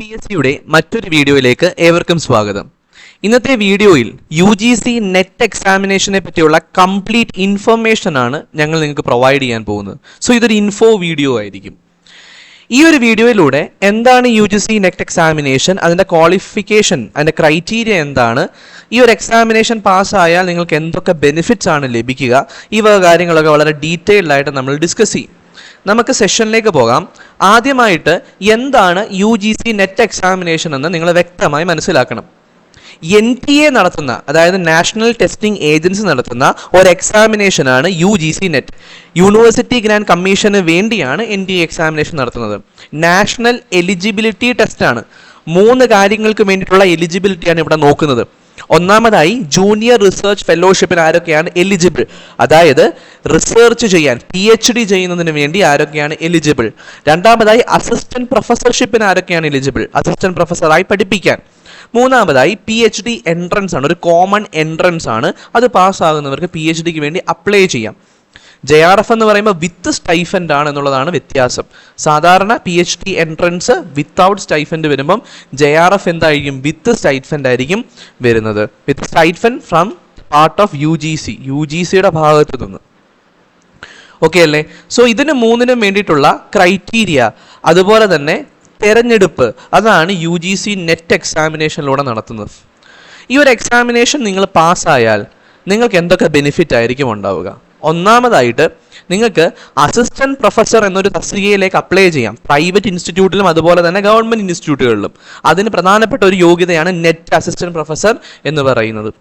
P S സിയുടെ മറ്റൊരു വീഡിയോയിലേക്ക് ഏവർക്കും സ്വാഗതം. ഇന്നത്തെ വീഡിയോയിൽ യു ജി സി നെറ്റ് എക്സാമിനേഷനെ പറ്റിയുള്ള കംപ്ലീറ്റ് ഇൻഫർമേഷൻ ആണ് ഞങ്ങൾ നിങ്ങൾക്ക് പ്രൊവൈഡ് ചെയ്യാൻ പോകുന്നത്. സോ ഇതൊരു ഇൻഫോ വീഡിയോ ആയിരിക്കും. ഈ ഒരു വീഡിയോയിലൂടെ എന്താണ് U G C net examination അതിന്റെ ക്വാളിഫിക്കേഷൻ അതിന്റെ ക്രൈറ്റീരിയ എന്താണ് ഈ ഒരു എക്സാമിനേഷൻ പാസ്സായാൽ നിങ്ങൾക്ക് എന്തൊക്കെ ബെനിഫിറ്റ്സ് ആണ് ലഭിക്കുക ഈ വക കാര്യങ്ങളൊക്കെ വളരെ ഡീറ്റെയിൽഡ് ആയിട്ട് നമ്മൾ ഡിസ്കസ് ചെയ്യും. നമുക്ക് സെഷനിലേക്ക് പോകാം. ആദ്യമായിട്ട് എന്താണ് U G C net examination എന്ന് നിങ്ങൾ വ്യക്തമായി മനസ്സിലാക്കണം. എൻ ടി എ നടത്തുന്ന അതായത് നാഷണൽ ടെസ്റ്റിംഗ് ഏജൻസി നടത്തുന്ന ഒരു എക്സാമിനേഷനാണ് U G C net university grand commission വേണ്ടിയാണ് എൻ ടി എ എക്സാമിനേഷൻ നടത്തുന്നത്. നാഷണൽ എലിജിബിലിറ്റി ടെസ്റ്റാണ് മൂന്ന് കാര്യങ്ങൾക്ക് വേണ്ടിയിട്ടുള്ള എലിജിബിലിറ്റിയാണ് ഇവിടെ നോക്കുന്നത്. ഒന്നാമതായി ജൂനിയർ റിസർച്ച് ഫെലോഷിപ്പിന് ആരൊക്കെയാണ് എലിജിബിൾ അതായത് റിസർച്ച് ചെയ്യാൻ പി എച്ച് ഡി ചെയ്യുന്നതിന് വേണ്ടി ആരൊക്കെയാണ് എലിജിബിൾ രണ്ടാമതായി അസിസ്റ്റന്റ് പ്രൊഫസർഷിപ്പിന് ആരൊക്കെയാണ് എലിജിബിൾ അസിസ്റ്റന്റ് പ്രൊഫസറായി പഠിപ്പിക്കാൻ. മൂന്നാമതായി പി എച്ച് ഡി എൻട്രൻസ് ആണ് ഒരു കോമൺ എൻട്രൻസ് ആണ്. അത് പാസ്സാകുന്നവർക്ക് പി എച്ച് ഡിക്ക് വേണ്ടി അപ്ലൈ ചെയ്യാം. ജെ ആർ എഫ് എന്ന് പറയുമ്പോൾ വിത്ത് സ്റ്റൈഫൻഡ് ആണ് എന്നുള്ളതാണ് വ്യത്യാസം. സാധാരണ P H D entrance without stipend വരുമ്പം ജെ ആർ എഫ് എന്തായിരിക്കും? വിത്ത് സ്റ്റൈഫൻഡ് ആയിരിക്കും വരുന്നത്. With stipend from part of U G C U G സിയുടെ ഭാഗത്ത് നിന്ന്. ഓക്കെ അല്ലേ? സോ ഇതിന് മൂന്നിനും വേണ്ടിയിട്ടുള്ള ക്രൈറ്റീരിയ അതുപോലെ തന്നെ തെരഞ്ഞെടുപ്പ്. അതാണ് യു ജി സി നെറ്റ് എക്സാമിനേഷനിലൂടെ നടത്തുന്നത്. ഈ ഒരു എക്സാമിനേഷൻ നിങ്ങൾ പാസ്സായാൽ നിങ്ങൾക്ക് എന്തൊക്കെ ബെനിഫിറ്റ് ആയിരിക്കും ഉണ്ടാവുക? ഒന്നാമതായിട്ട് നിങ്ങൾക്ക് അസിസ്റ്റന്റ് പ്രൊഫസർ എന്നൊരു തസ്തികയിലേക്ക് അപ്ലൈ ചെയ്യാം. പ്രൈവറ്റ് ഇൻസ്റ്റിറ്റ്യൂട്ടിലും അതുപോലെ തന്നെ ഗവൺമെന്റ് ഇൻസ്റ്റിറ്റ്യൂട്ടുകളിലും അതിന് പ്രധാനപ്പെട്ട ഒരു യോഗ്യതയാണ് നെറ്റ് അസിസ്റ്റന്റ് പ്രൊഫസർ എന്ന് പറയുന്നത്.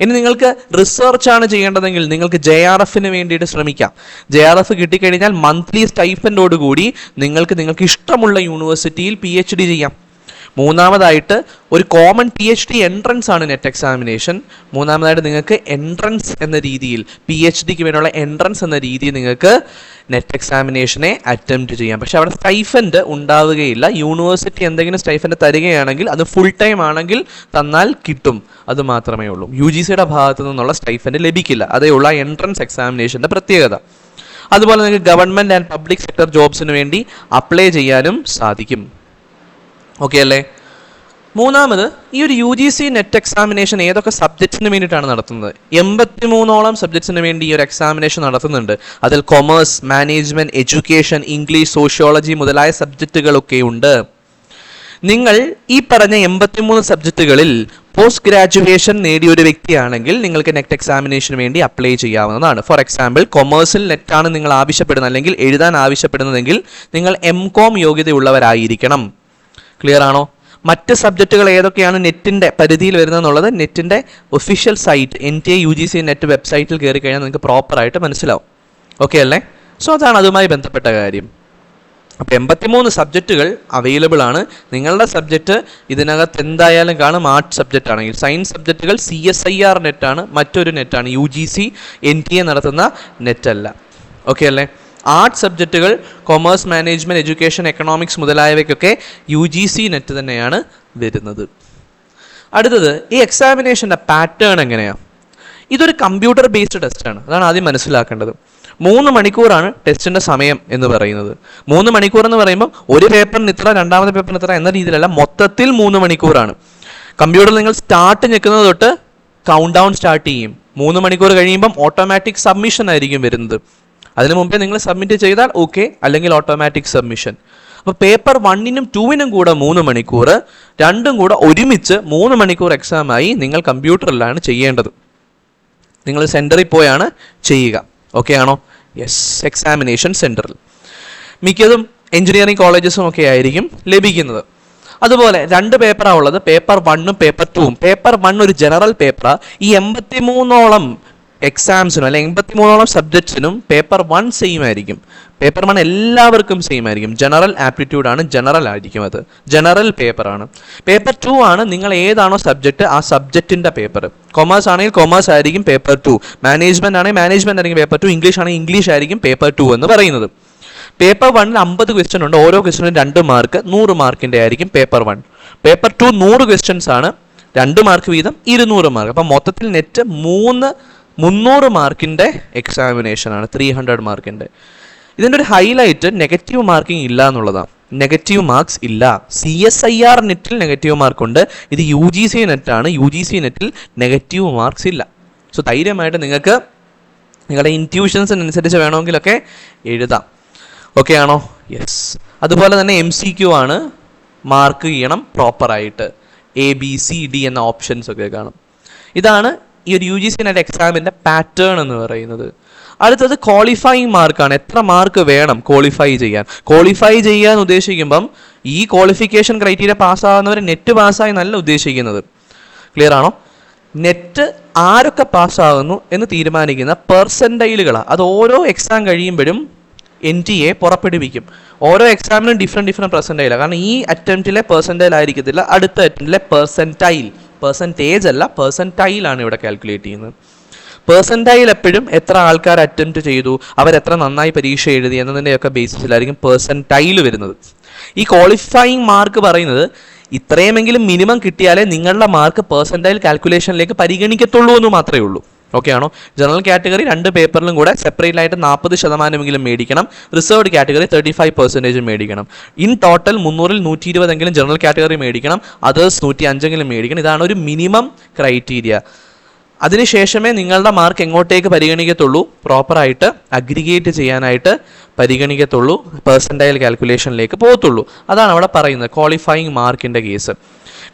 ഇനി നിങ്ങൾക്ക് റിസർച്ച് ആണ് ചെയ്യേണ്ടതെങ്കിൽ നിങ്ങൾക്ക് ജെ ആർ എഫിന് വേണ്ടിയിട്ട് ശ്രമിക്കാം. ജെ ആർ എഫ് കിട്ടിക്കഴിഞ്ഞാൽ മന്ത്ലി സ്റ്റൈഫൻഡോടുകൂടി നിങ്ങൾക്ക് നിങ്ങൾക്ക് ഇഷ്ടമുള്ള യൂണിവേഴ്സിറ്റിയിൽ പി എച്ച് ഡി ചെയ്യാം. മൂന്നാമതായിട്ട് ഒരു common P H D entrance ആണ് നെറ്റ് എക്സാമിനേഷൻ മൂന്നാമതായിട്ട് നിങ്ങൾക്ക് എൻട്രൻസ് എന്ന രീതിയിൽ പി എച്ച് ഡിക്ക് വേണ്ടിയുള്ള എൻട്രൻസ് എന്ന രീതിയിൽ നിങ്ങൾക്ക് നെറ്റ് എക്സാമിനേഷനെ അറ്റംപ്റ്റ് ചെയ്യാം. പക്ഷെ അവിടെ സ്റ്റൈഫൻഡ് ഉണ്ടാവുകയില്ല. യൂണിവേഴ്സിറ്റി എന്തെങ്കിലും സ്റ്റൈഫൻഡ് തരികയാണെങ്കിൽ അത് ഫുൾ ടൈം ആണെങ്കിൽ തന്നാൽ കിട്ടും. അത് മാത്രമേ ഉള്ളൂ. യു ജി സിയുടെ ഭാഗത്തു നിന്നുള്ള സ്റ്റൈഫൻഡ് ലഭിക്കില്ല. അതേ ഉള്ള എൻട്രൻസ് എക്സാമിനേഷന്റെ പ്രത്യേകത. അതുപോലെ നിങ്ങൾക്ക് ഗവൺമെന്റ് ആൻഡ് പബ്ലിക് സെക്ടർ ജോബ്സിന് വേണ്ടി അപ്ലൈ ചെയ്യാനും സാധിക്കും. ഓക്കെ അല്ലേ? മൂന്നാമത് ഈ ഒരു U G C net examination ഏതൊക്കെ സബ്ജക്ട്സിന് വേണ്ടിയിട്ടാണ് നടത്തുന്നത്? എൺപത്തി മൂന്നോളം സബ്ജക്ട്സിന് വേണ്ടി ഈ ഒരു എക്സാമിനേഷൻ നടത്തുന്നുണ്ട്. അതിൽ commerce management education English sociology മുതലായ സബ്ജക്റ്റുകളൊക്കെ ഉണ്ട്. നിങ്ങൾ ഈ പറഞ്ഞ എൺപത്തിമൂന്ന് സബ്ജക്റ്റുകളിൽ പോസ്റ്റ് ഗ്രാജുവേഷൻ നേടിയ ഒരു വ്യക്തിയാണെങ്കിൽ നിങ്ങൾക്ക് നെറ്റ് എക്സാമിനേഷന് വേണ്ടി അപ്ലൈ ചെയ്യാവുന്നതാണ്. ഫോർ എക്സാമ്പിൾ കൊമേഴ്സിൽ നെറ്റാണ് നിങ്ങൾ ആവശ്യപ്പെടുന്നത് അല്ലെങ്കിൽ എഴുതാൻ ആവശ്യപ്പെടുന്നതെങ്കിൽ നിങ്ങൾ എം കോം യോഗ്യതയുള്ളവരായിരിക്കണം. ക്ലിയർ ആണോ? മറ്റ് സബ്ജക്റ്റുകൾ ഏതൊക്കെയാണ് നെറ്റിന്റെ പരിധിയിൽ വരുന്നതെന്നുള്ളത് നെറ്റിന്റെ official site N T A U G C net വെബ്സൈറ്റിൽ കയറി കഴിഞ്ഞാൽ നിങ്ങൾക്ക് പ്രോപ്പറായിട്ട് മനസ്സിലാവും. ഓക്കെ അല്ലേ? സോ അതാണ് അതുമായി ബന്ധപ്പെട്ട കാര്യം. അപ്പോൾ എൺപത്തിമൂന്ന് സബ്ജക്റ്റുകൾ അവൈലബിൾ ആണ്. നിങ്ങളുടെ സബ്ജക്റ്റ് ഇതിനകത്ത് എന്തായാലും കാണും ആർട്സ് സബ്ജക്റ്റ് ആണെങ്കിൽ. സയൻസ് സബ്ജക്റ്റുകൾ സി എസ് ഐ ആർ നെറ്റാണ് മറ്റൊരു നെറ്റാണ് U G C N T A നടത്തുന്ന നെറ്റല്ല ഓക്കെ അല്ലേ? ആർട്ട് സബ്ജക്റ്റുകൾ കൊമേഴ്സ് മാനേജ്മെന്റ് എഡ്യൂക്കേഷൻ എക്കണോമിക്സ് മുതലായവയ്ക്കൊക്കെ യു ജി സി നെറ്റ് തന്നെയാണ് വരുന്നത്. അടുത്തത് ഈ എക്സാമിനേഷന്റെ പാറ്റേൺ എങ്ങനെയാണ് ഇതൊരു കമ്പ്യൂട്ടർ ബേസ്ഡ് ടെസ്റ്റാണ് അതാണ് ആദ്യം മനസ്സിലാക്കേണ്ടത്. മൂന്ന് മണിക്കൂറാണ് ടെസ്റ്റിന്റെ സമയം എന്ന് പറയുന്നത്. മൂന്ന് മണിക്കൂർ എന്ന് പറയുമ്പോൾ ഒരു പേപ്പറിന് ഇത്ര രണ്ടാമത്തെ പേപ്പറിന് ഇത്ര എന്ന രീതിയിലല്ല മൊത്തത്തിൽ മൂന്ന് മണിക്കൂറാണ്. കമ്പ്യൂട്ടറിൽ നിങ്ങൾ സ്റ്റാർട്ട് ഞെക്കുന്നത് തൊട്ട് കൗണ്ട് ഡൗൺ സ്റ്റാർട്ട് ചെയ്യും. മൂന്ന് മണിക്കൂർ കഴിയുമ്പം ഓട്ടോമാറ്റിക് സബ്മിഷൻ ആയിരിക്കും വരുന്നത്. അതിനു മുമ്പേ നിങ്ങൾ സബ്മിറ്റ് ചെയ്താൽ ഓക്കെ അല്ലെങ്കിൽ ഓട്ടോമാറ്റിക് സബ്മിഷൻ അപ്പോൾ പേപ്പർ വണ്ണിനും ടൂവിനും കൂടെ മൂന്ന് മണിക്കൂർ രണ്ടും കൂടെ ഒരുമിച്ച് മൂന്ന് മണിക്കൂർ എക്സാമായി നിങ്ങൾ കമ്പ്യൂട്ടറിലാണ് ചെയ്യേണ്ടത്. നിങ്ങൾ സെന്ററിൽ പോയാണ് ചെയ്യുക. ഓക്കെ ആണോ? യെസ് എക്സാമിനേഷൻ സെന്ററിൽ മിക്കതും എഞ്ചിനീയറിംഗ് കോളേജസും ഒക്കെ ആയിരിക്കും ലഭിക്കുന്നത്. അതുപോലെ രണ്ട് പേപ്പറാണ് ഉള്ളത് പേപ്പർ വണ്ണും പേപ്പർ ടൂവും പേപ്പർ വൺ ഒരു ജനറൽ പേപ്പറാണ് ഈ എൺപത്തി മൂന്നോളം എക്സാംസിനും അല്ലെങ്കിൽ എൺപത്തി മൂന്നോളം സബ്ജക്ട്സിനും പേപ്പർ വൺ സെയിം ആയിരിക്കും. പേപ്പർ വൺ എല്ലാവർക്കും സെയിം ആയിരിക്കും. ജനറൽ ആപ്റ്റിറ്റ്യൂഡ് ആണ് ജനറൽ ആയിരിക്കും അത്. ജനറൽ പേപ്പർ ആണ്. പേപ്പർ ടു ആണ് നിങ്ങൾ ഏതാണോ സബ്ജക്റ്റ് ആ സബ്ജക്റ്റിന്റെ പേപ്പർ കൊമേഴ്സ് ആണെങ്കിൽ കൊമേഴ്സ് ആയിരിക്കും പേപ്പർ ടു മാനേജ്മെന്റ് ആണെങ്കിൽ മാനേജ്മെന്റ് ആയിരിക്കും പേപ്പർ ടു ഇംഗ്ലീഷ് ആണെങ്കിൽ ഇംഗ്ലീഷ് ആയിരിക്കും പേപ്പർ ടു എന്ന് പറയുന്നത്. പേപ്പർ വണ്ണിൽ അമ്പത് ക്വസ്റ്റ്യൻ ഉണ്ട്. ഓരോ ക്വസ്റ്റ്യനും രണ്ട് മാർക്ക് നൂറ് മാർക്കിന്റെ ആയിരിക്കും പേപ്പർ വൺ പേപ്പർ ടു നൂറ് ക്വസ്റ്റ്യൻസ് ആണ്. രണ്ട് മാർക്ക് വീതം ഇരുന്നൂറ് മാർക്ക് അപ്പം മൊത്തത്തിൽ നെറ്റ് മൂന്ന് മുന്നൂറ് മാർക്കിന്റെ എക്സാമിനേഷൻ ആണ് ത്രീ ഹൺഡ്രഡ് മാർക്കിന്റെ ഇതിന്റെ ഒരു ഹൈലൈറ്റ് നെഗറ്റീവ് മാർക്കിംഗ് ഇല്ല എന്നുള്ളതാണ്. നെഗറ്റീവ് മാർക്സ് ഇല്ല. സി എസ് ഐ ആർ നെറ്റിൽ നെഗറ്റീവ് മാർക്കുണ്ട് ഇത് യു ജി സി നെറ്റാണ് യു ജി സി നെറ്റിൽ നെഗറ്റീവ് മാർക്സ് ഇല്ല. സോ ധൈര്യമായിട്ട് നിങ്ങൾക്ക് നിങ്ങളുടെ ഇന്റ്യൂഷൻസിനനുസരിച്ച് വേണമെങ്കിലൊക്കെ എഴുതാം. ഓക്കെ ആണോ? യെസ് അതുപോലെ തന്നെ എം സി ക്യു ആണ് മാർക്ക് ചെയ്യണം പ്രോപ്പറായിട്ട് എ ബി സി ഡി എന്ന ഓപ്ഷൻസ് ഒക്കെ കാണും. ഇതാണ് ഈ ഒരു യു ജി സി നെറ്റ് എക്സാമിന്റെ പാറ്റേൺ എന്ന് പറയുന്നത്. അടുത്തത് ക്വാളിഫൈങ് മാർക്കാണ് എത്ര മാർക്ക് വേണം ക്വാളിഫൈ ചെയ്യാൻ? ക്വാളിഫൈ ചെയ്യാൻ ഉദ്ദേശിക്കുമ്പം ഈ ക്വാളിഫിക്കേഷൻ ക്രൈറ്റീരിയ പാസ്സാകുന്നവർ നെറ്റ് പാസ്സായി നല്ല ഉദ്ദേശിക്കുന്നത്. ക്ലിയർ ആണോ? നെറ്റ് ആരൊക്കെ പാസ്സാകുന്നു എന്ന് തീരുമാനിക്കുന്ന പെർസെന്റൈലുകളാണ് അത് ഓരോ എക്സാം കഴിയുമ്പോഴും എൻ ടി എ പുറപ്പെടുവിക്കും. ഓരോ എക്സാമിനും ഡിഫറെന്റ് ഡിഫറെന്റ് പെർസെന്റൈലാണ് കാരണം ഈ അറ്റംപ്റ്റിലെ പെർസെന്റൈൽ ആയിരിക്കത്തില്ല അടുത്ത അറ്റംപ്റ്റിലെ പെർസെന്റൈൽ പെർസെന്റേജ് അല്ല പെർസെന്റൈലാണ് ഇവിടെ കാൽക്കുലേറ്റ് ചെയ്യുന്നത്. പേഴ്സന്റൈൽ എപ്പോഴും എത്ര ആൾക്കാർ അറ്റംപ്റ്റ് ചെയ്തു അവരെത്ര നന്നായി പരീക്ഷ എഴുതി എന്നതിന്റെയൊക്കെ ബേസിസിലായിരിക്കും പേഴ്സന്റൈൽ വരുന്നത്. ഈ ക്വാളിഫൈയിങ് മാർക്ക് പറയുന്നത് ഇത്രയുമെങ്കിലും മിനിമം കിട്ടിയാലേ നിങ്ങളുടെ മാർക്ക് പേഴ്സന്റൈൽ കാൽക്കുലേഷനിലേക്ക് പരിഗണിക്കത്തുള്ളൂ എന്ന് മാത്രമേ ഉള്ളൂ. ഓക്കെ ആണോ? ജനറൽ കാറ്റഗറി രണ്ട് പേപ്പറിലും കൂടെ സെപ്പറേറ്റ് ആയിട്ട് നാൽപ്പത് ശതമാനമെങ്കിലും മേടിക്കണം. Reserved category thirty five percentage മേടിക്കണം. ഇൻ ടോട്ടൽ മുന്നൂറിൽ നൂറ്റി ഇരുപതെങ്കിലും ജനറൽ കാറ്റഗറി മേടിക്കണം. അതേഴ്സ് നൂറ്റി അഞ്ചെങ്കിലും മേടിക്കണം. ഇതാണ് ഒരു മിനിമം ക്രൈറ്റീരിയ അതിനുശേഷമേ നിങ്ങളുടെ മാർക്ക് എങ്ങോട്ടേക്ക് പരിഗണിക്കത്തുള്ളൂ? പ്രോപ്പറായിട്ട് അഗ്രിഗേറ്റ് ചെയ്യാനായിട്ട് പരിഗണിക്കത്തുള്ളൂ. പേഴ്സന്റൈൽ കാൽക്കുലേഷനിലേക്ക് പോകത്തുള്ളൂ. അതാണ് അവിടെ പറയുന്നത് ക്വാളിഫയിങ് മാർക്കിന്റെ കേസ്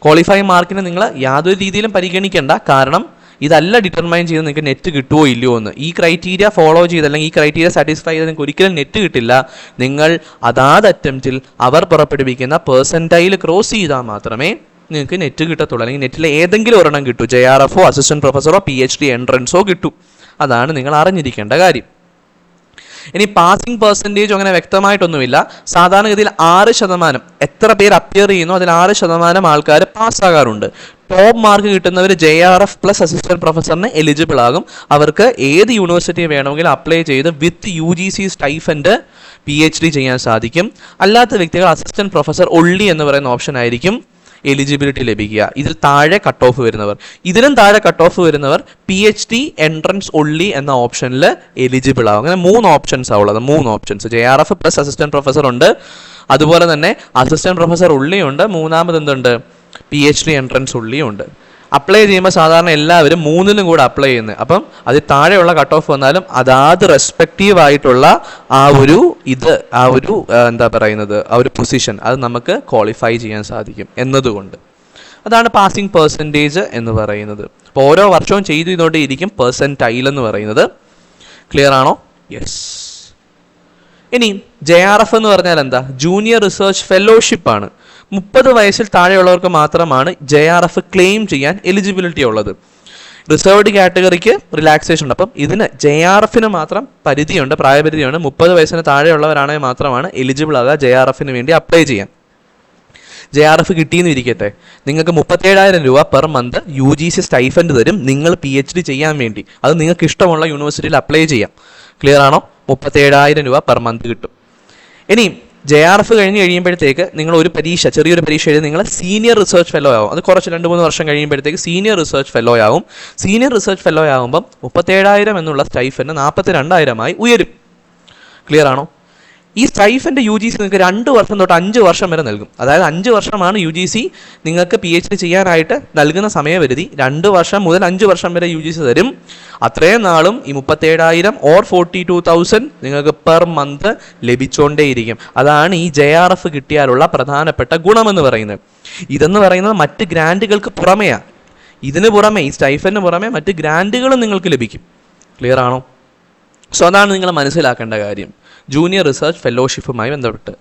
ക്വാളിഫയിങ് മാർക്കിനെ നിങ്ങൾ യാതൊരു രീതിയിലും പരിഗണിക്കേണ്ട. കാരണം ഇതല്ല ഡിറ്റർമൈൻ ചെയ്ത് നിങ്ങൾക്ക് നെറ്റ് കിട്ടുമോ ഇല്ലയോ എന്ന്. ഈ ക്രൈറ്റീരിയ ഫോളോ ചെയ്ത് അല്ലെങ്കിൽ ഈ ക്രൈറ്റീരിയ സാറ്റിസ്ഫൈ ചെയ്ത് നിങ്ങൾക്ക് ഒരിക്കലും നെറ്റ് കിട്ടില്ല. നിങ്ങൾ അതാത് അറ്റംപ്റ്റിൽ അവർ പുറപ്പെടുവിക്കുന്ന പേഴ്സന്റൈൽ ക്രോസ് ചെയ്താൽ മാത്രമേ നിങ്ങൾക്ക് നെറ്റ് കിട്ടത്തുള്ളൂ. അല്ലെങ്കിൽ നെറ്റിലെ ഏതെങ്കിലും ഒരെണ്ണം കിട്ടൂ. ജെ ആർ എഫോ അസിസ്റ്റന്റ് പ്രൊഫസറോ പി എച്ച് ഡി എൻട്രൻസോ കിട്ടും. അതാണ് നിങ്ങൾ അറിഞ്ഞിരിക്കേണ്ട കാര്യം. ഇനി പാസിംഗ് പെർസെന്റേജ് അങ്ങനെ വ്യക്തമായിട്ടൊന്നുമില്ല. സാധാരണഗതിയിൽ ആറ് ശതമാനം എത്ര പേർ അപ്പിയർ ചെയ്യുന്നു അതിൽ ആറ് ശതമാനം ആൾക്കാർ പാസ്സാകാറുണ്ട് top mark കിട്ടുന്നവർ J R F plus assistant പ്രൊഫസറിന് eligible ആകും. അവർക്ക് ഏത് യൂണിവേഴ്സിറ്റി വേണമെങ്കിലും അപ്ലൈ ചെയ്ത് with U G C stipend P H D ചെയ്യാൻ സാധിക്കും. അല്ലാത്ത വ്യക്തികൾ അസിസ്റ്റന്റ് പ്രൊഫസർ ഒള്ളി എന്ന് പറയുന്ന ഓപ്ഷൻ ആയിരിക്കും എലിജിബിലിറ്റി ലഭിക്കുക. ഇതിൽ താഴെ കട്ട് ഓഫ് വരുന്നവർ. ഇതിലും താഴെ കട്ട് ഓഫ് വരുന്നവർ P H D entrance only എന്ന ഓപ്ഷനിൽ എലിജിബിൾ ആവും അങ്ങനെ മൂന്ന് ഓപ്ഷൻസ് ഉള്ളത്. മൂന്ന് options J R F plus assistant professor ഉണ്ട്. അതുപോലെ തന്നെ അസിസ്റ്റന്റ് പ്രൊഫസർ ഉള്ളിയുണ്ട്. മൂന്നാമത് എന്തുണ്ട്? പി എച്ച് ഡി എൻട്രൻസ് ഉള്ളിയുണ്ട് അപ്ലൈ ചെയ്യുമ്പോൾ സാധാരണ എല്ലാവരും മൂന്നിലും കൂടെ അപ്ലൈ ചെയ്യുന്നത് അപ്പം അതിൽ താഴെയുള്ള കട്ട് ഓഫ് വന്നാലും അതാത് റെസ്പെക്റ്റീവ് ആയിട്ടുള്ള ആ ഒരു ഇത് ആ ഒരു എന്താ പറയുന്നത് ആ ഒരു പൊസിഷൻ അത് നമുക്ക് ക്വാളിഫൈ ചെയ്യാൻ സാധിക്കും എന്നതുകൊണ്ട്. അതാണ് പാസിംഗ് പെർസെന്റേജ് എന്ന് പറയുന്നത്. അപ്പോൾ ഓരോ വർഷവും ചെയ്തു ചെയ്തുകൊണ്ടേയിരിക്കും പെർസെന്റൈൽ എന്ന് പറയുന്നത്. ക്ലിയർ ആണോ? യെസ് ഇനി ജെ ആർ എഫ് എന്ന് പറഞ്ഞാൽ എന്താ? ജൂനിയർ റിസർച്ച് ഫെലോഷിപ്പ് ആണ്. മുപ്പത് വയസ്സിൽ താഴെയുള്ളവർക്ക് മാത്രമാണ് ജെ ആർ എഫ് ക്ലെയിം ചെയ്യാൻ എലിജിബിലിറ്റി ഉള്ളത്. റിസർവ്ഡ് കാറ്റഗറിക്ക് റിലാക്സേഷൻ ഉണ്ട്. അപ്പം ഇതിന് ജെ ആർ എഫിന് മാത്രം പരിധിയുണ്ട് പ്രായപരിധിയുണ്ട്. മുപ്പത് വയസ്സിന് താഴെയുള്ളവരാണെങ്കിൽ മാത്രമാണ് എലിജിബിൾ ആകുക ജെ ആർ എഫിന് വേണ്ടി അപ്ലൈ ചെയ്യാൻ. ജെ ആർ എഫ് കിട്ടിയെന്ന് ഇരിക്കട്ടെ. നിങ്ങൾക്ക് മുപ്പത്തേഴായിരം രൂപ per month U G C stipend തരും നിങ്ങൾ പി എച്ച് ഡി ചെയ്യാൻ വേണ്ടി. അത് നിങ്ങൾക്ക് ഇഷ്ടമുള്ള യൂണിവേഴ്സിറ്റിയിൽ അപ്ലൈ ചെയ്യാം. ക്ലിയർ ആണോ? മുപ്പത്തേഴായിരം രൂപ പെർ മന്ത് കിട്ടും. ഇനി ജെ ആർ എഫ് കഴിഞ്ഞ് കഴിയുമ്പോഴത്തേക്ക് നിങ്ങൾ ഒരു പരീക്ഷ ചെറിയൊരു പരീക്ഷ എഴുതി നിങ്ങൾ സീനിയർ റിസർച്ച് ഫെല്ലോ ആവും. അത് കുറച്ച് രണ്ട് മൂന്ന് വർഷം കഴിയുമ്പോഴത്തേക്ക് സീനിയർ റിസർച്ച് ഫെല്ലോ ആവും. സീനിയർ റിസർച്ച് ഫെല്ലോ ആവുമ്പം മുപ്പത്തേഴായിരം എന്നുള്ള സ്റ്റൈഫന് നാൽപ്പത്തി രണ്ടായിരമായി ഉയരും. ക്ലിയർ ആണോ? ഈ സ്ട്രൈഫിന്റെ യു ജി സി നിങ്ങൾക്ക് രണ്ട് വർഷം തൊട്ട് അഞ്ച് വർഷം വരെ നൽകും. അതായത് അഞ്ച് വർഷമാണ് യു ജി സി നിങ്ങൾക്ക് പി എച്ച് ഡി ചെയ്യാനായിട്ട് നൽകുന്ന സമയപരിധി. രണ്ട് വർഷം മുതൽ അഞ്ച് വർഷം വരെ യു ജി സി തരും. അത്രയും നാളും ഈ മുപ്പത്തേഴായിരം ഓർ ഫോർട്ടി ടു തൗസൻഡ് നിങ്ങൾക്ക് പെർ മന്ത് ലഭിച്ചുകൊണ്ടേയിരിക്കും അതാണ് ഈ ജെ ആർ എഫ് കിട്ടിയാലുള്ള പ്രധാനപ്പെട്ട ഗുണമെന്ന് പറയുന്നത്. ഇതെന്ന് പറയുന്നത് മറ്റ് ഗ്രാൻഡുകൾക്ക് പുറമെയാണ് ഇതിന് പുറമെ ഈ സ്റ്റൈഫന് പുറമെ മറ്റ് ഗ്രാൻഡുകളും നിങ്ങൾക്ക് ലഭിക്കും. ക്ലിയർ ആണോ? സോ അതാണ് നിങ്ങൾ മനസ്സിലാക്കേണ്ട കാര്യം. ജൂനിയർ റിസർച്ച് ഫെലോഷിപ്പുമായി ബന്ധപ്പെട്ട്.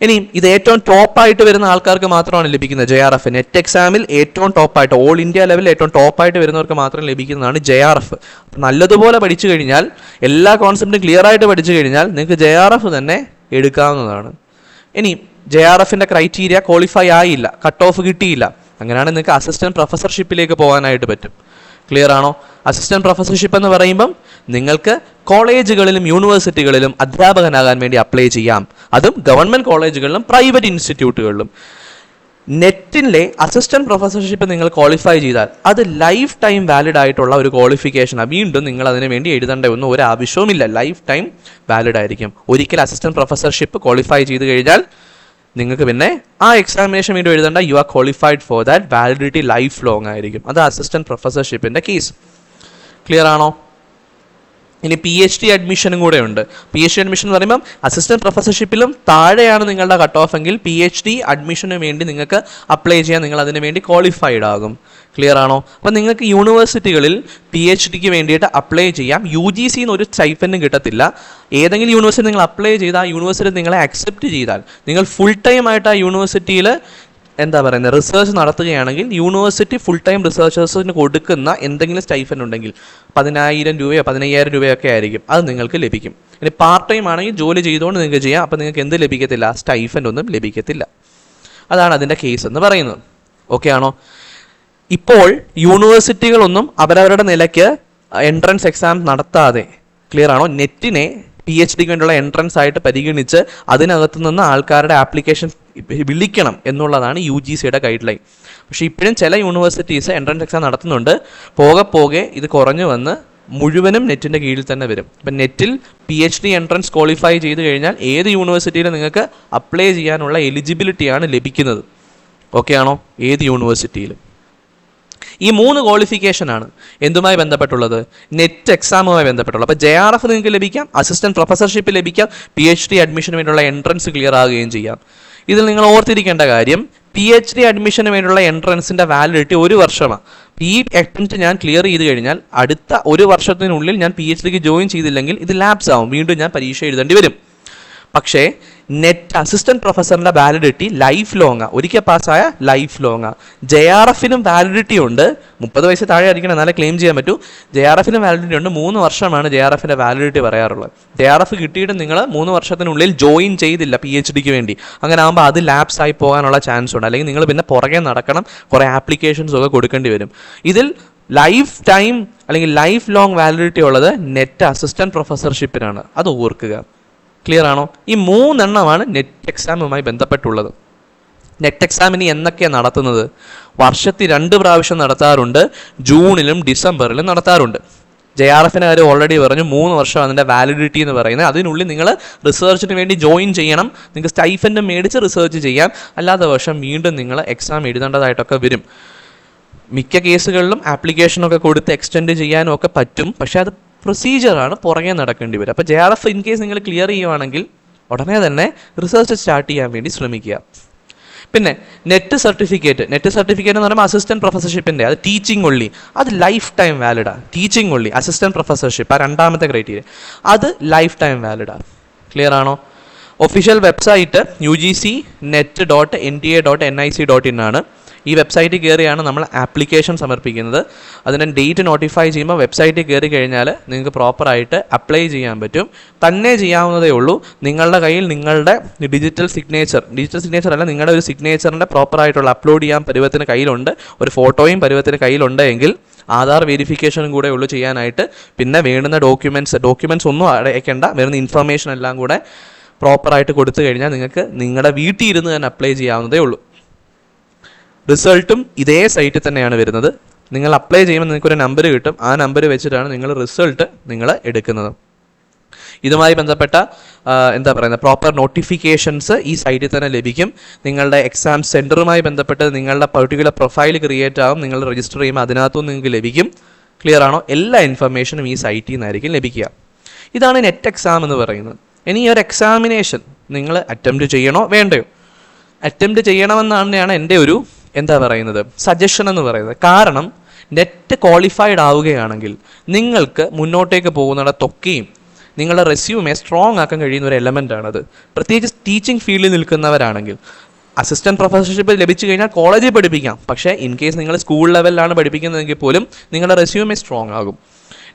ഇനി ഇത് ഏറ്റവും ടോപ്പായിട്ട് വരുന്ന ആൾക്കാർക്ക് മാത്രമാണ് ലഭിക്കുന്നത് ജെ ആർ എഫ് നെറ്റ് എക്സാമിൽ ഏറ്റവും ടോപ്പായിട്ട് ഓൾ ഇന്ത്യ ലെവലിൽ ഏറ്റവും ടോപ്പായിട്ട് വരുന്നവർക്ക് മാത്രം ലഭിക്കുന്നതാണ് ജെ ആർ എഫ് നല്ലതുപോലെ പഠിച്ചു കഴിഞ്ഞാൽ എല്ലാ കോൺസെപ്റ്റും ക്ലിയർ ആയിട്ട് പഠിച്ചു കഴിഞ്ഞാൽ നിങ്ങൾക്ക് ജെ ആർ എഫ് തന്നെ എടുക്കാവുന്നതാണ്. ഇനി ജെ ആർ എഫിന്റെ ക്രൈറ്റീരിയ ക്വാളിഫൈ ആയില്ല കട്ട് ഓഫ് കിട്ടിയില്ല. അങ്ങനെയാണ് നിങ്ങൾക്ക് അസിസ്റ്റന്റ് പ്രൊഫസർഷിപ്പിലേക്ക് പോകാനായിട്ട് പറ്റും. ക്ലിയർ ആണോ? അസിസ്റ്റന്റ് പ്രൊഫസർഷിപ്പ് എന്ന് പറയുമ്പം നിങ്ങൾക്ക് കോളേജുകളിലും യൂണിവേഴ്സിറ്റികളിലും അധ്യാപകനാകാൻ വേണ്ടി അപ്ലൈ ചെയ്യാം. അതും ഗവൺമെന്റ് കോളേജുകളിലും പ്രൈവറ്റ് ഇൻസ്റ്റിറ്റ്യൂട്ടുകളിലും. നെറ്റിലെ അസിസ്റ്റന്റ് പ്രൊഫസർഷിപ്പ് നിങ്ങൾ ക്വാളിഫൈ ചെയ്താൽ അത് ലൈഫ് ടൈം വാലിഡ് ആയിട്ടുള്ള ഒരു ക്വാളിഫിക്കേഷനാണ് വീണ്ടും നിങ്ങൾ അതിന് വേണ്ടി എഴുതേണ്ട ഒന്നും ഒരു ആവശ്യവുമില്ല ലൈഫ് ടൈം വാലിഡ് ആയിരിക്കും. ഒരിക്കൽ അസിസ്റ്റന്റ് പ്രൊഫസർഷിപ്പ് ക്വാളിഫൈ ചെയ്ത് കഴിഞ്ഞാൽ നിങ്ങൾക്ക് പിന്നെ ആ എക്സാമിനേഷൻ വീണ്ടും എഴുതേണ്ട. You are qualified for that validity lifelong ആയിരിക്കും. അത് അസിസ്റ്റന്റ് പ്രൊഫസർഷിപ്പിന്റെ കേസ് ക്ലിയർ ആണോ? ഇനി പി എച്ച് ഡി അഡ്മിഷനും കൂടെ ഉണ്ട് പി എച്ച് ഡി അഡ്മിഷൻ എന്ന് പറയുമ്പം അസിസ്റ്റന്റ് പ്രൊഫസർഷിപ്പിലും താഴെയാണ് നിങ്ങളുടെ കട്ട് ഓഫ് എങ്കിൽ പി എച്ച് ഡി അഡ്മിഷന് വേണ്ടി നിങ്ങൾക്ക് അപ്ലൈ ചെയ്യാൻ നിങ്ങൾ അതിന് വേണ്ടി ക്വാളിഫൈഡ് ആകും. ക്ലിയർ ആണോ? അപ്പം നിങ്ങൾക്ക് യൂണിവേഴ്സിറ്റികളിൽ പി എച്ച് ഡിക്ക് വേണ്ടിയിട്ട് അപ്ലൈ ചെയ്യാം. യു ജി സിന്ന് ഒരു സ്റ്റൈഫനും കിട്ടത്തില്ല. ഏതെങ്കിലും യൂണിവേഴ്സിറ്റി നിങ്ങൾ അപ്ലൈ ചെയ്താൽ ആ യൂണിവേഴ്സിറ്റി നിങ്ങളെ അക്സെപ്റ്റ് ചെയ്താൽ നിങ്ങൾ ഫുൾ ടൈം ആയിട്ട് ആ യൂണിവേഴ്സിറ്റിയിൽ എന്താ പറയുന്നത്? റിസർച്ച് നടത്തുകയാണെങ്കിൽ യൂണിവേഴ്സിറ്റി ഫുൾ ടൈം റിസർച്ചേഴ്സിന് കൊടുക്കുന്ന എന്തെങ്കിലും സ്റ്റൈഫൻ ഉണ്ടെങ്കിൽ പതിനായിരം രൂപയോ പതിനയ്യായിരം രൂപയോ ഒക്കെ ആയിരിക്കും. അത് നിങ്ങൾക്ക് ലഭിക്കും. ഇനി പാർട്ട് ടൈം ആണെങ്കിൽ ജോലി ചെയ്തുകൊണ്ട് നിങ്ങൾക്ക് ചെയ്യാം. അപ്പോൾ നിങ്ങൾക്ക് എന്ത് ലഭിക്കത്തില്ല? സ്റ്റൈഫൻ ഒന്നും ലഭിക്കത്തില്ല. അതാണ് അതിന്റെ കേസ് എന്ന് പറയുന്നത്. ഓക്കെ ആണോ? ഇപ്പോൾ യൂണിവേഴ്സിറ്റികളൊന്നും അവരവരുടെ നിലയ്ക്ക് എൻട്രൻസ് എക്സാം നടത്താതെ ക്ലിയർ ആണോ? നെറ്റിനെ പി എച്ച് ഡിക്ക് വേണ്ടിയുള്ള എൻട്രൻസ് ആയിട്ട് പരിഗണിച്ച് അതിനകത്തു നിന്ന് ആൾക്കാരുടെ ആപ്ലിക്കേഷൻ വിളിക്കണം എന്നുള്ളതാണ് യു ജി സിയുടെ ഗൈഡ് ലൈൻ പക്ഷേ ഇപ്പോഴും ചില യൂണിവേഴ്സിറ്റീസ് എൻട്രൻസ് എക്സാം നടത്തുന്നുണ്ട്. പോകെ പോകെ ഇത് കുറഞ്ഞു വന്ന് മുഴുവനും നെറ്റിന്റെ കീഴിൽ തന്നെ വരും. ഇപ്പം നെറ്റിൽ P H D entrance qualify ചെയ്ത് കഴിഞ്ഞാൽ ഏത് യൂണിവേഴ്സിറ്റിയിലും നിങ്ങൾക്ക് അപ്ലൈ ചെയ്യാനുള്ള എലിജിബിലിറ്റിയാണ് ലഭിക്കുന്നത്. ഓക്കെ ആണോ? ഏത് യൂണിവേഴ്സിറ്റിയിലും ഈ മൂന്ന് ക്വാളിഫിക്കേഷനാണ് എന്തുമായി ബന്ധപ്പെട്ടുള്ളത്? നെറ്റ് എക്സാമുമായി ബന്ധപ്പെട്ടുള്ളത്. അപ്പോൾ ജെ ആർ എഫ് നിങ്ങൾക്ക് ലഭിക്കാം അസിസ്റ്റന്റ് പ്രൊഫസർഷിപ്പ് ലഭിക്കാം പി എച്ച് ഡി അഡ്മിഷന് വേണ്ടിയുള്ള എൻട്രൻസ് ക്ലിയർ ആകുകയും ചെയ്യാം. ഇതിൽ നിങ്ങൾ ഓർത്തിരിക്കേണ്ട കാര്യം പി എച്ച് ഡി അഡ്മിഷന് വേണ്ടിയുള്ള എൻട്രൻസിന്റെ വാലിഡിറ്റി ഒരു വർഷമാണ്. ഈ അറ്റംപ്റ്റ് ഞാൻ ക്ലിയർ ചെയ്ത് കഴിഞ്ഞാൽ അടുത്ത ഒരു വർഷത്തിനുള്ളിൽ ഞാൻ പി എച്ച് ഡിക്ക് ജോയിൻ ചെയ്തില്ലെങ്കിൽ ഇത് ലാപ്സ് ആവും. വീണ്ടും ഞാൻ പരീക്ഷ എഴുതേണ്ടി വരും. പക്ഷേ നെറ്റ് അസിസ്റ്റന്റ് പ്രൊഫസറിന്റെ വാലിഡിറ്റി ലൈഫ് ലോങ് ഒരിക്കൽ പാസ്സായ ലൈഫ് ലോങ് ജെ ആർ എഫിനും വാലിഡിറ്റി ഉണ്ട്. മുപ്പത് വയസ്സ് താഴെ ആയിരിക്കണം എന്നാലേ ക്ലെയിം ചെയ്യാൻ പറ്റൂ. ജെ ആർ എഫിനും വാലിഡിറ്റി ഉണ്ട്. മൂന്ന് വർഷമാണ് ജെ ആർ എഫിന്റെ വാലിഡിറ്റി പറയാറുള്ളത്. ജെ ആർ എഫ് കിട്ടിയിട്ട് നിങ്ങൾ മൂന്ന് വർഷത്തിനുള്ളിൽ ജോയിൻ ചെയ്തില്ല പി എച്ച് ഡിക്ക് വേണ്ടി. അങ്ങനെ ആകുമ്പോൾ അത് ലാപ്സ് ആയി പോകാനുള്ള ചാൻസ് ഉണ്ട്. അല്ലെങ്കിൽ നിങ്ങൾ പിന്നെ പുറകെ നടക്കണം കുറേ ആപ്ലിക്കേഷൻസ് ഒക്കെ കൊടുക്കേണ്ടി വരും. ഇതിൽ ലൈഫ് ടൈം അല്ലെങ്കിൽ ലൈഫ് ലോങ് വാലിഡിറ്റി ഉള്ളത് നെറ്റ് അസിസ്റ്റന്റ് പ്രൊഫസർഷിപ്പിനാണ് അത് ഓർക്കുക. ക്ലിയർ ആണോ? ഈ മൂന്നെണ്ണമാണ് നെറ്റ് എക്സാമുമായി ബന്ധപ്പെട്ടുള്ളത്. നെറ്റ് എക്സാമിന് എന്നൊക്കെയാണ് നടത്തുന്നത്? വർഷത്തിൽ രണ്ട് പ്രാവശ്യം നടത്താറുണ്ട് ജൂണിലും ഡിസംബറിലും നടത്താറുണ്ട്. ജെ ആർ എഫിന്റെ കാര്യം ഓൾറെഡി പറഞ്ഞു മൂന്ന് വർഷം അതിന്റെ വാലിഡിറ്റി എന്ന് പറയുന്നത്. അതിനുള്ളിൽ നിങ്ങൾ റിസർച്ചിന് വേണ്ടി ജോയിൻ ചെയ്യണം. നിങ്ങൾക്ക് സ്റ്റൈഫന്റെ മേടിച്ച് റിസർച്ച് ചെയ്യാം. അല്ലാത്ത വർഷം വീണ്ടും നിങ്ങൾ എക്സാം എഴുതേണ്ടതായിട്ടൊക്കെ വരും. മിക്ക കേസുകളിലും ആപ്ലിക്കേഷനൊക്കെ കൊടുത്ത് എക്സ്റ്റെൻഡ് ചെയ്യാനും ഒക്കെ പറ്റും. പക്ഷേ അത് പ്രൊസീജിയറാണ് പുറകെ നടക്കേണ്ടി വരിക. അപ്പോൾ J R F in case നിങ്ങൾ ക്ലിയർ ചെയ്യുവാണെങ്കിൽ ഉടനെ തന്നെ റിസർച്ച് സ്റ്റാർട്ട് ചെയ്യാൻ വേണ്ടി ശ്രമിക്കുക. പിന്നെ നെറ്റ് സർട്ടിഫിക്കറ്റ് നെറ്റ് സർട്ടിഫിക്കറ്റ് എന്ന് പറയുമ്പോൾ അസിസ്റ്റന്റ് പ്രൊഫസർഷിപ്പിന്റെ അത് ടീച്ചിങ് ഒള്ളി അത് ലൈഫ് ടൈം വാലിഡാണ് ടീച്ചിങ് ഒള്ളി അസിസ്റ്റന്റ് പ്രൊഫസർഷിപ്പ് ആ രണ്ടാമത്തെ ക്രൈറ്റീരിയ അത് ലൈഫ് ടൈം വാലിഡാണ് ക്ലിയർ ആണോ? Official website U G C net dot N T A dot N I C dot in ആണ്. ഈ വെബ്സൈറ്റിൽ കയറിയാണ് നമ്മൾ ആപ്ലിക്കേഷൻ സമർപ്പിക്കുന്നത്. അതിന് ഡേറ്റ് നോട്ടിഫൈ ചെയ്യുമ്പോൾ വെബ്സൈറ്റിൽ കയറി കഴിഞ്ഞാൽ നിങ്ങൾക്ക് പ്രോപ്പറായിട്ട് അപ്ലൈ ചെയ്യാൻ പറ്റും. തന്നെ ചെയ്യാവുന്നതേ ഉള്ളൂ. നിങ്ങളുടെ കയ്യിൽ നിങ്ങളുടെ ഡിജിറ്റൽ സിഗ്നേച്ചർ ഡിജിറ്റൽ സിഗ്നേച്ചർ അല്ല നിങ്ങളുടെ ഒരു സിഗ്നേച്ചറിന്റെ പ്രോപ്പറായിട്ടുള്ള അപ്ലോഡ് ചെയ്യാൻ പരുവത്തിന് കയ്യിലുണ്ട്. ഒരു ഫോട്ടോയും പരുവത്തിന് കയ്യിലുണ്ട് എങ്കിൽ ആധാർ വെരിഫിക്കേഷനും കൂടെ ഉള്ളൂ ചെയ്യാനായിട്ട്. പിന്നെ വേണ്ടുന്ന ഡോക്യുമെന്റ്സ് ഡോക്യുമെന്റ്സ് ഒന്നും അടയ്ക്കേണ്ട. വരുന്ന ഇൻഫർമേഷൻ എല്ലാം കൂടെ പ്രോപ്പറായിട്ട് കൊടുത്തു കഴിഞ്ഞാൽ നിങ്ങൾക്ക് നിങ്ങളുടെ വീട്ടിൽ ഇരുന്ന് തന്നെ അപ്ലൈ ചെയ്യാവുന്നതേ ഉള്ളൂ. റിസൾട്ടും ഇതേ സൈറ്റിൽ തന്നെയാണ് വരുന്നത്. നിങ്ങൾ അപ്ലൈ ചെയ്യുമ്പോൾ നിങ്ങൾക്ക് ഒരു നമ്പർ കിട്ടും. ആ നമ്പർ വെച്ചിട്ടാണ് നിങ്ങൾ റിസൾട്ട് നിങ്ങൾ എടുക്കുന്നത്. ഇതുമായി ബന്ധപ്പെട്ട എന്താ പറയുന്നത് പ്രോപ്പർ നോട്ടിഫിക്കേഷൻസ് ഈ സൈറ്റിൽ തന്നെ ലഭിക്കും. നിങ്ങളുടെ എക്സാം സെന്ററുമായി ബന്ധപ്പെട്ട് നിങ്ങളുടെ പർട്ടിക്കുലർ പ്രൊഫൈൽ ക്രിയേറ്റ് ആവും. നിങ്ങൾ രജിസ്റ്റർ ചെയ്യുമ്പോൾ അതിനകത്തും നിങ്ങൾക്ക് ലഭിക്കും. ക്ലിയർ ആണോ? എല്ലാ ഇൻഫർമേഷനും ഈ സൈറ്റിൽ നിന്നായിരിക്കും ലഭിക്കുക. ഇതാണ് നെറ്റ് എക്സാം എന്ന് പറയുന്നത്. ഇനി ഈ ഒരു എക്സാമിനേഷൻ നിങ്ങൾ അറ്റംപ്റ്റ് ചെയ്യണോ? വേണ്ടയോ? അറ്റംപ്റ്റ് ചെയ്യണമെന്നാണ് എന്റെ ഒരു എന്താ പറയുന്നത്? സജഷൻ എന്ന് പറയുന്നത്. കാരണം നെറ്റ് ക്വാളിഫൈഡ് ആവുകയാണെങ്കിൽ നിങ്ങൾക്ക് മുന്നോട്ടേക്ക് പോകുന്നിടത്തൊക്കെയും നിങ്ങളുടെ റെസ്യൂമെ സ്ട്രോങ് ആക്കാൻ കഴിയുന്ന ഒരു എലമെന്റ് ആണത്. പ്രത്യേകിച്ച് ടീച്ചിങ് ഫീൽഡിൽ നിൽക്കുന്നവരാണെങ്കിൽ അസിസ്റ്റന്റ് പ്രൊഫസർഷിപ്പ് ലഭിച്ചു കഴിഞ്ഞാൽ കോളേജിൽ പഠിപ്പിക്കാം. പക്ഷേ ഇൻ കേസ് നിങ്ങൾ സ്കൂൾ ലെവലിലാണ് പഠിപ്പിക്കുന്നതെങ്കിൽ പോലും നിങ്ങളുടെ റെസ്യൂമെ സ്ട്രോങ് ആകും.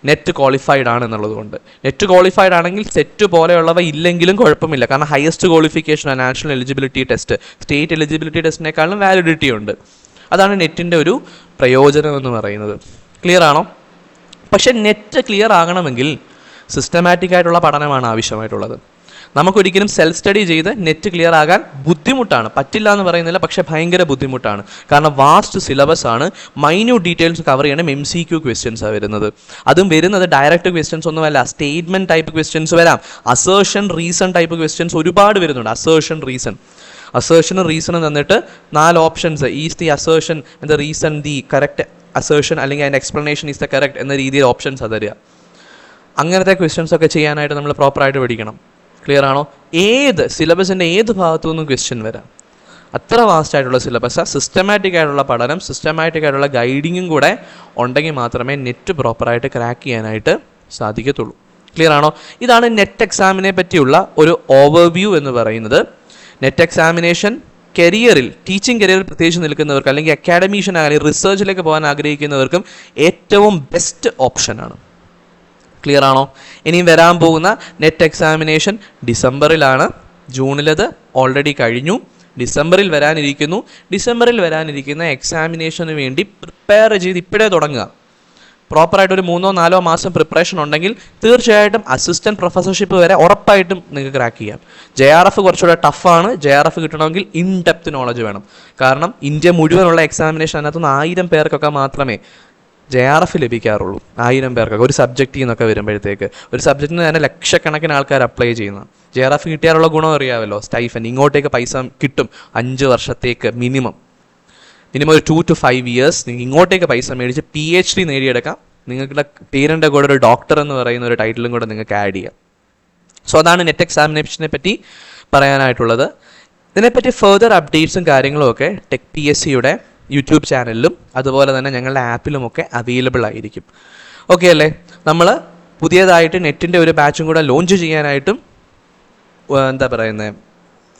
നെറ്റ് ക്വാളിഫൈഡ് ആണ് എന്നുള്ളതുകൊണ്ട് നെറ്റ് ക്വാളിഫൈഡ് ആണെങ്കിൽ സെറ്റ് പോലെയുള്ളവ ഇല്ലെങ്കിലും കുഴപ്പമില്ല. കാരണം highest qualification national eligibility test state eligibility ടെസ്റ്റിനേക്കാളും validity ഉണ്ട്. അതാണ് നെറ്റിന്റെ ഒരു പ്രയോജനം എന്ന് പറയുന്നത്. ക്ലിയർ ആണോ? പക്ഷേ നെറ്റ് ക്ലിയർ ആകണമെങ്കിൽ സിസ്റ്റമാറ്റിക് ആയിട്ടുള്ള പഠനമാണ് ആവശ്യമായിട്ടുള്ളത്. നമുക്കൊരിക്കലും സെൽഫ് സ്റ്റഡി ചെയ്ത് നെറ്റ് ക്ലിയർ ആകാൻ ബുദ്ധിമുട്ടാണ്. പറ്റില്ല എന്ന് പറയുന്നില്ല പക്ഷേ ഭയങ്കര ബുദ്ധിമുട്ടാണ്. കാരണം വാസ്റ്റ് സിലബസ് ആണ്. മൈന്യൂട്ട് ഡീറ്റെയിൽസ് കവർ ചെയ്യണം എം സി ക്യു ക്വസ്റ്റ്യൻസാണ് വരുന്നത്. അതും വരുന്നത് ഡയറക്റ്റ് ക്വസ്റ്റ്യൻസ് ഒന്നുമല്ല സ്റ്റേറ്റ്മെന്റ് ടൈപ്പ് ക്വസ്റ്റ്യൻസ് വരാം. അസേർഷൻ റീസൺ ടൈപ്പ് ക്വസ്റ്റ്യൻസ് ഒരുപാട് വരുന്നുണ്ട്. അസേർഷൻ റീസൺ അസേഷനും റീസണും തന്നിട്ട് നാല് options is the assertion the reason the correct assertion അല്ലെങ്കിൽ അതിന്റെ എക്സ്പ്ലനേഷൻ ഈസ് ദ കറക്റ്റ് എന്ന രീതിയിൽ ഓപ്ഷൻസ് തരിക. അങ്ങനത്തെ ക്വസ്റ്റ്യൻസ് ഒക്കെ ചെയ്യാനായിട്ട് നമ്മൾ പ്രോപ്പറായിട്ട് പഠിക്കണം. ക്ലിയർ ആണോ? ഏത് സിലബസിന്റെ ഏത് ഭാഗത്തു നിന്നും ക്വസ്റ്റ്യൻ വരാം? അത്ര വാസ്റ്റ് ആയിട്ടുള്ള സിലബസ് സിസ്റ്റമാറ്റിക് ആയിട്ടുള്ള പഠനം സിസ്റ്റമാറ്റിക് ആയിട്ടുള്ള ഗൈഡിങ്ങും കൂടെ ഉണ്ടെങ്കിൽ മാത്രമേ നെറ്റ് പ്രോപ്പറായിട്ട് ക്രാക്ക് ചെയ്യാനായിട്ട് സാധിക്കത്തുള്ളൂ. ക്ലിയർ ആണോ? ഇതാണ് നെറ്റ് എക്സാമിനെ പറ്റിയുള്ള ഒരു ഓവർവ്യൂ എന്ന് പറയുന്നത്. നെറ്റ് എക്സാമിനേഷൻ കരിയറിൽ ടീച്ചിങ് കരിയറിൽ പ്രത്യേകിച്ച് നിൽക്കുന്നവർക്ക് അല്ലെങ്കിൽ അക്കാഡമീഷ്യൻ അല്ലെങ്കിൽ റിസർച്ചിലേക്ക് പോകാൻ ആഗ്രഹിക്കുന്നവർക്കും ഏറ്റവും ബെസ്റ്റ് ഓപ്ഷനാണ് ക്ലിയർ ആണോ? ഇനിയും വരാൻ പോകുന്ന നെറ്റ് എക്സാമിനേഷൻ ഡിസംബറിലാണ്. ജൂണിലത് ഓൾറെഡി കഴിഞ്ഞു. ഡിസംബറിൽ വരാനിരിക്കുന്നു. ഡിസംബറിൽ വരാനിരിക്കുന്ന എക്സാമിനേഷന് വേണ്ടി പ്രിപ്പയർ ചെയ്ത് ഇപ്പോഴേ തുടങ്ങുക. പ്രോപ്പറായിട്ട് ഒരു മൂന്നോ നാലോ മാസം പ്രിപ്പറേഷൻ ഉണ്ടെങ്കിൽ തീർച്ചയായിട്ടും അസിസ്റ്റന്റ് പ്രൊഫസർഷിപ്പ് വരെ ഉറപ്പായിട്ടും നിങ്ങൾക്ക് ക്രാക്ക് ചെയ്യാം. ജെ ആർ എഫ് കുറച്ചുകൂടെ ടഫാണ് ജെ ആർ എഫ് കിട്ടണമെങ്കിൽ ഇൻ ഡെപ്ത് നോളജ് വേണം. കാരണം ഇന്ത്യ മുഴുവനുള്ള എക്സാമിനേഷൻ അതിനകത്തുനിന്ന് ആയിരം പേർക്കൊക്കെ മാത്രമേ ജെ ആർ എഫ് ലഭിക്കാറുള്ളൂ. ആയിരം പേർക്കൊക്കെ ഒരു സബ്ജക്റ്റിൽ നിന്നൊക്കെ വരുമ്പോഴത്തേക്ക്. ഒരു സബ്ജക്റ്റിന് തന്നെ ലക്ഷക്കണക്കിന് ആൾക്കാർ അപ്ലൈ ചെയ്യുന്ന. ജെ ആർ എഫ് കിട്ടിയാലുള്ള ഗുണം അറിയാമല്ലോ. സ്റ്റൈഫൻ ഇങ്ങോട്ടേക്ക് പൈസ കിട്ടും. അഞ്ച് വർഷത്തേക്ക് മിനിമം മിനിമം ഒരു ടു ടു ഫൈവ് ഇയേഴ്സ് നിങ്ങൾക്ക് ഇങ്ങോട്ടേക്ക് പൈസ മേടിച്ച് പി എച്ച് ഡി നേടിയെടുക്കാം. നിങ്ങളുടെ പേരിന്റെ കൂടെ ഒരു ഡോക്ടർ എന്ന് പറയുന്ന ഒരു ടൈറ്റിലും കൂടെ നിങ്ങൾക്ക് ആഡ് ചെയ്യാം. സോ അതാണ് നെറ്റ് എക്സാമിനേഷനെ പറ്റി പറയാനായിട്ടുള്ളത്. ഇതിനെപ്പറ്റി ഫെർദർ അപ്ഡേറ്റ്സും കാര്യങ്ങളും ഒക്കെ ടെക് പി എസ് സിയുടെ യൂട്യൂബ് ചാനലിലും അതുപോലെ തന്നെ ഞങ്ങളുടെ ആപ്പിലുമൊക്കെ അവൈലബിൾ ആയിരിക്കും. ഓക്കെ അല്ലേ? നമ്മൾ പുതിയതായിട്ട് നെറ്റിന്റെ ഒരു ബാച്ചും കൂടെ ലോഞ്ച് ചെയ്യാനായിട്ടും എന്താ പറയുന്നത്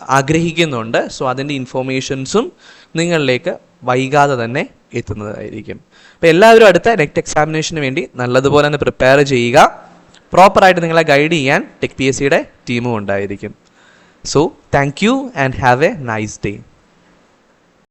ആഗ്രഹിക്കുന്നുണ്ട്. സോ അതിന്റെ ഇൻഫോർമേഷൻസും നിങ്ങളിലേക്ക് വൈകാതെ തന്നെ എത്തുന്നതായിരിക്കും. അപ്പോൾ എല്ലാവരും അടുത്ത നെറ്റ് എക്സാമിനേഷന് വേണ്ടി നല്ലതുപോലെ തന്നെ പ്രിപ്പയർ ചെയ്യുക. പ്രോപ്പറായിട്ട് നിങ്ങളെ ഗൈഡ് ചെയ്യാൻ ടെക് പി എസ് സിയുടെ ടീമും ഉണ്ടായിരിക്കും. So thank you and have a nice day